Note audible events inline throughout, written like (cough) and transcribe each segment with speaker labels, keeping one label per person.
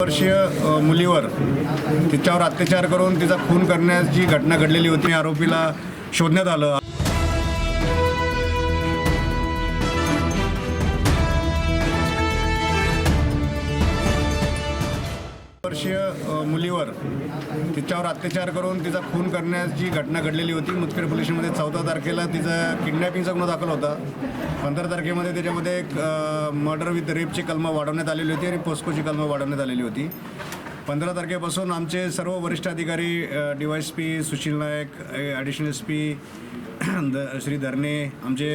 Speaker 1: वर्षीय मुलीवर तिच्यावर अत्याचार करून तिचा खून करण्याची घटना घडलेली होती. आरोपीला शोधण्यात आलं. वर्षीय मुलीवर तिच्यावर अत्याचार करून तिचा खून करण्याची घटना घडलेली होती. मुदखेड पोलिसमध्ये चौदा तारखेला तिचा किडनॅपिंगचा गुन्हा दाखल होता. पंधरा तारखेमध्ये त्याच्यामध्ये एक मर्डर विथ रेपची कलमं वाढवण्यात आलेली होती आणि पोस्कोची कलमं वाढवण्यात आलेली होती. पंधरा तारखेपासून आमचे सर्व वरिष्ठ अधिकारी D Y S P Sushil Nayak additional S P (clears throat) Shri Dharne आमचे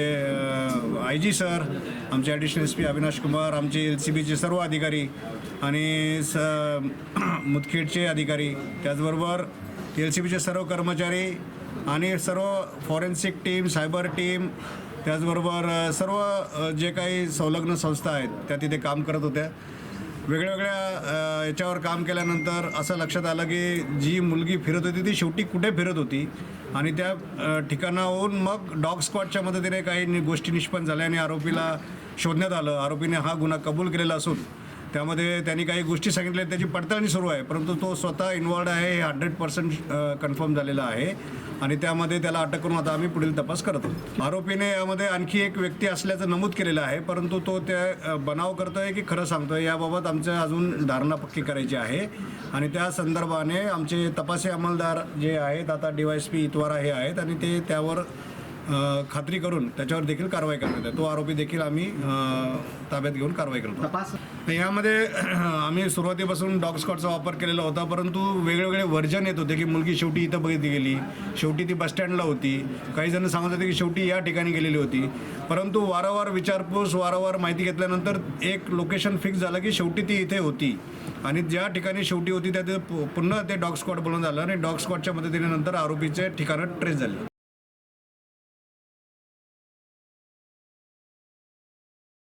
Speaker 1: आय जी सर आमचे additional S P Avinash Kumar आमचे एल सी बीचे सर्व अधिकारी आणि स (clears throat) मुदखेडचे अधिकारी त्याचबरोबर एल सी बीचे सर्व कर्मचारी आणि सर्व फॉरेन्सिक टीम सायबर टीम त्याचबरोबर सर्व जे काही संलग्न संस्था आहेत त्या तिथे काम करत होत्या. वेगळ्या याच्यावर काम केल्यानंतर असं लक्षात आलं की जी मुलगी फिरत होती ती शेवटी कुठे फिरत होती? आणि त्या ठिकाणाहून मग डॉग स्क्वॉडच्या मदतीने काही गोष्टी निष्पन्न झाल्या आणि आरोपीला शोधण्यात आलं. आरोपीने हा गुन्हा कबूल केलेला असून त्यामध्ये त्यांनी काही गोष्टी सांगितल्या त्याची पडताळणी सुरू आहे. परंतु तो स्वतः इन्वॉल्ड आहे हे हंड्रेड पर्सेंट कन्फर्म झालेलं आहे. आणि त्यामध्ये त्याला अटक करून आता आम्ही पुढील तपास करतो आरोपीने यामध्ये आणखी एक व्यक्ती असल्याचं नमूद केलेलं आहे परंतु तो त्या बनाव बनाव करतोय की खरं सांगतोय याबाबत आमचं अजून धारणा पक्की करायची आहे. आणि त्या संदर्भाने आमचे तपासी अंमलदार जे आहेत आता D Y S P Itwara हे आहेत आणि ते त्यावर खात्री करून त्याच्यावर देखील कारवाई करण्यात आहे तो आरोपी देखील आम्ही ताब्यात घेऊन कारवाई करतो.
Speaker 2: तपास
Speaker 1: यामध्ये (clears throat) आम्ही सुरुवातीपासून डॉग स्कॉटचा वापर केलेला होता परंतु वेगवेगळे वर्जन येत होते की मुलगी शेवटी इथं बघितली गेली शेवटी ती बसस्टँडला होती. काही जण सांगत होते की शेवटी या ठिकाणी गेलेली होती. परंतु वारंवार विचारपूस वारंवार माहिती घेतल्यानंतर एक लोकेशन फिक्स झालं की शेवटी ती इथे होती. आणि ज्या ठिकाणी शेवटी होती त्या पुन्हा ते डॉग स्कॉट बोलून झालं आणि डॉग स्कॉटच्या मदतीने नंतर आरोपीचे ठिकाणं ट्रेस झाले.